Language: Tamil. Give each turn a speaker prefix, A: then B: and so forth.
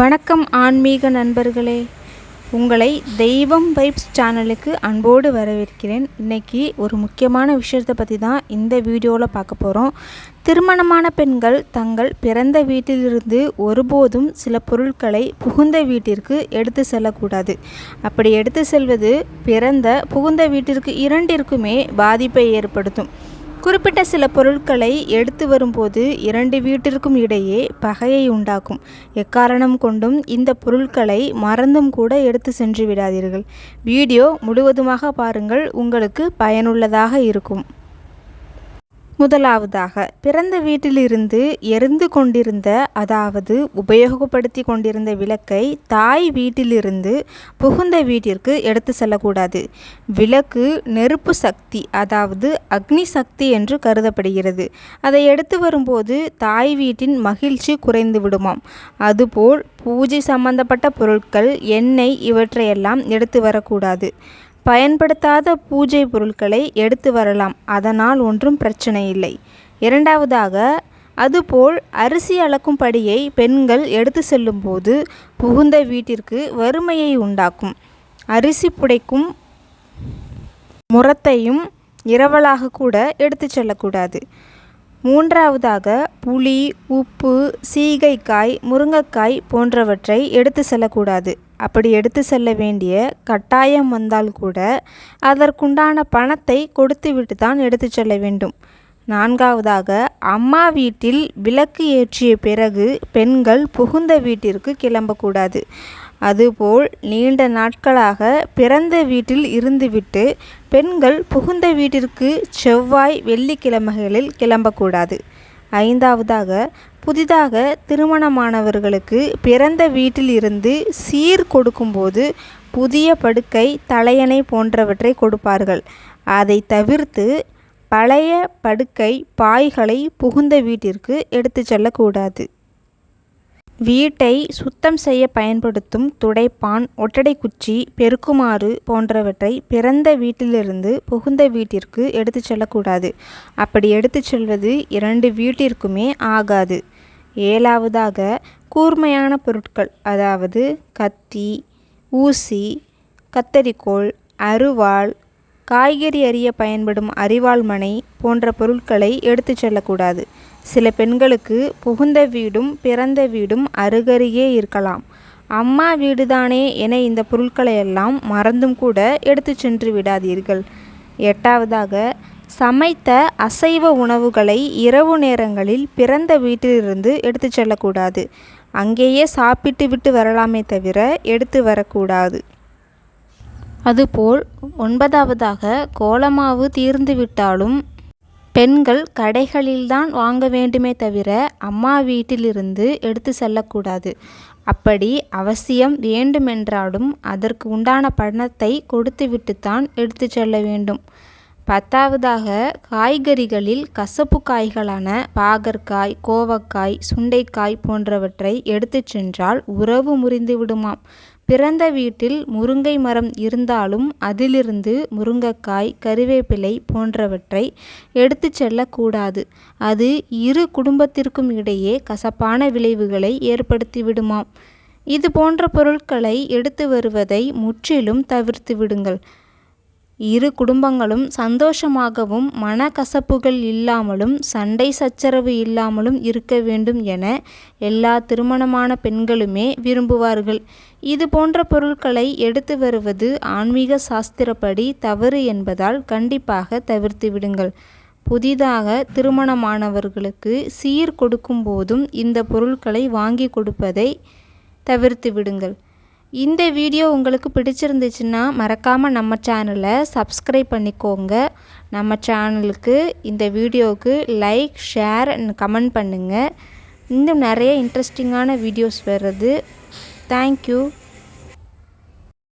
A: வணக்கம் ஆன்மீக நண்பர்களே. உங்களை தெய்வம் வைப்ஸ் சேனலுக்கு அன்போடு வரவேற்கிறேன். இன்னைக்கு ஒரு முக்கியமான விஷயத்தை பற்றி தான் இந்த வீடியோவில் பார்க்க போகிறோம் திருமணமான பெண்கள் தங்கள் பிறந்த வீட்டிலிருந்து ஒருபோதும் சில பொருட்களை புகுந்த வீட்டிற்கு எடுத்து செல்லக்கூடாது. அப்படி எடுத்து செல்வது பிறந்த புகுந்த வீட்டிற்கு இரண்டிற்குமே பாதிப்பை ஏற்படுத்தும். குறிப்பிட்ட சில பொருட்களை எடுத்து வரும்போது இரண்டு வீட்டிற்கும் இடையே பகையை உண்டாக்கும். எக்காரணம் கொண்டும் இந்த பொருட்களை மறந்தும் கூட எடுத்து சென்று விடாதீர்கள். வீடியோ முழுவதுமாக பாருங்கள் உங்களுக்கு பயனுள்ளதாக இருக்கும். முதலாவதாக பிறந்த வீட்டிலிருந்து எரிந்து கொண்டிருந்த அதாவது உபயோகப்படுத்தி கொண்டிருந்த விளக்கை தாய் வீட்டிலிருந்து புகுந்த வீட்டிற்கு எடுத்து செல்லக்கூடாது. விளக்கு நெருப்பு சக்தி அதாவது அக்னி சக்தி என்று கருதப்படுகிறது. அதை எடுத்து வரும்போது தாய் வீட்டின் மகிழ்ச்சி குறைந்து விடுமாம். அதுபோல் பூஜை சம்பந்தப்பட்ட பொருட்கள் எண்ணெய் இவற்றையெல்லாம் எடுத்து வரக்கூடாது. பயன்படுத்தாத பூஜை பொருட்களை எடுத்து வரலாம். அதனால் ஒன்றும் பிரச்சனை இல்லை. இரண்டாவதாக அதுபோல் அரிசி அளக்கும் படியை பெண்கள் எடுத்து செல்லும்போது புகுந்த வீட்டிற்கு வறுமையை உண்டாக்கும். அரிசி புடைக்கும் முரத்தையும் இரவலாக கூட எடுத்து செல்லக்கூடாது. மூன்றாவதாக புளி உப்பு சீகைக்காய் முருங்கைக்காய் போன்றவற்றை எடுத்து செல்லக்கூடாது. அப்படி எடுத்து செல்ல வேண்டிய கட்டாயம் வந்தால் கூட அதற்குண்டான பணத்தை கொடுத்துவிட்டு தான் எடுத்து செல்ல வேண்டும். நான்காவதாக அம்மா வீட்டில் விளக்கு ஏற்றிய பிறகு பெண்கள் புகுந்த வீட்டிற்கு கிளம்பக்கூடாது. அதுபோல் நீண்ட நாட்களாக பிறந்த வீட்டில் இருந்துவிட்டு பெண்கள் புகுந்த வீட்டிற்கு செவ்வாய் வெள்ளிக்கிழமைகளில் கிளம்பக்கூடாது. ஐந்தாவதாக புதிதாக திருமணமானவர்களுக்கு பிறந்த வீட்டில் இருந்து சீர் கொடுக்கும்போது புதிய படுக்கை தலையணை போன்றவற்றை கொடுப்பார்கள். அதை தவிர்த்து பழைய படுக்கை பாய்களை புகுந்த வீட்டிற்கு எடுத்து செல்லக்கூடாது. வீட்டை சுத்தம் செய்ய பயன்படுத்தும் துடைப்பான் ஒட்டடை குச்சி பெருக்குமாறு போன்றவற்றை பிறந்த வீட்டிலிருந்து புகுந்த வீட்டிற்கு எடுத்து செல்லக்கூடாது. அப்படி எடுத்துச் செல்வது இரண்டு வீட்டிற்குமே ஆகாது. ஏழாவதாக கூர்மையான பொருட்கள் அதாவது கத்தி ஊசி கத்தரிக்கோல் அருவாள் காய்கறி அறிய பயன்படும் அரிவாள் மனை போன்ற பொருட்களை எடுத்து செல்லக்கூடாது. சில பெண்களுக்கு புகுந்த வீடும் பிறந்த வீடும் அருகருகே இருக்கலாம். அம்மா வீடுதானே என இந்த பொருட்களை எல்லாம் மறந்தும் கூட எடுத்து சென்று விடாதீர்கள். எட்டாவதாக சமைத்த அசைவ உணவுகளை இரவு நேரங்களில் பிறந்த வீட்டிலிருந்து எடுத்து செல்லக்கூடாது. அங்கேயே சாப்பிட்டு விட்டு வரலாமே தவிர எடுத்து வரக்கூடாது. அதுபோல் ஒன்பதாவதாக கோலமாவு தீர்ந்துவிட்டாலும் பெண்கள் கடைகளில்தான் வாங்க வேண்டுமே தவிர அம்மா வீட்டிலிருந்து எடுத்து செல்லக்கூடாது. அப்படி அவசியம் வேண்டுமென்றாலும் அதற்கு உண்டான பணத்தை கொடுத்துவிட்டுத்தான் எடுத்து செல்ல வேண்டும். பத்தாவதாக காய்கறிகளில் கசப்பு காய்களான பாகற்காய் கோவக்காய் சுண்டைக்காய் போன்றவற்றை எடுத்து சென்றால் உறவு முறிந்து விடுமாம் பிறந்த வீட்டில் முருங்கை மரம் இருந்தாலும் அதிலிருந்து முருங்கைக்காய் கறிவேப்பிலை போன்றவற்றை எடுத்து செல்லக்கூடாது. அது இரு குடும்பத்திற்கும் இடையே கசப்பான விளைவுகளை ஏற்படுத்திவிடுமாம். இது போன்ற பொருட்களை எடுத்து வருவதை முற்றிலும் தவிர்த்து விடுங்கள் இரு குடும்பங்களும் சந்தோஷமாகவும் மனக்கசப்புகள் இல்லாமலும் சண்டை சச்சரவு இல்லாமலும் இருக்க வேண்டும் என எல்லா திருமணமான பெண்களுமே விரும்புவார்கள். இது போன்ற பொருட்களை எடுத்து வருவது ஆன்மீக சாஸ்திரப்படி தவறு என்பதால் கண்டிப்பாக தவிர்த்து விடுங்கள். புதிதாக திருமணமானவர்களுக்கு சீர் கொடுக்கும் போதும் இந்த பொருட்களை வாங்கி கொடுப்பதை தவிர்த்து விடுங்கள். இந்த வீடியோ உங்களுக்கு பிடிச்சிருந்துச்சுன்னா மறக்காமல் நம்ம சேனலை சப்ஸ்கிரைப் பண்ணிக்கோங்க. நம்ம சேனலுக்கு இந்த வீடியோவுக்கு லைக் ஷேர் அண்ட் கமெண்ட் பண்ணுங்கள் இன்னும் நிறைய இன்ட்ரெஸ்டிங்கான வீடியோஸ் வர்றது. தேங்க்யூ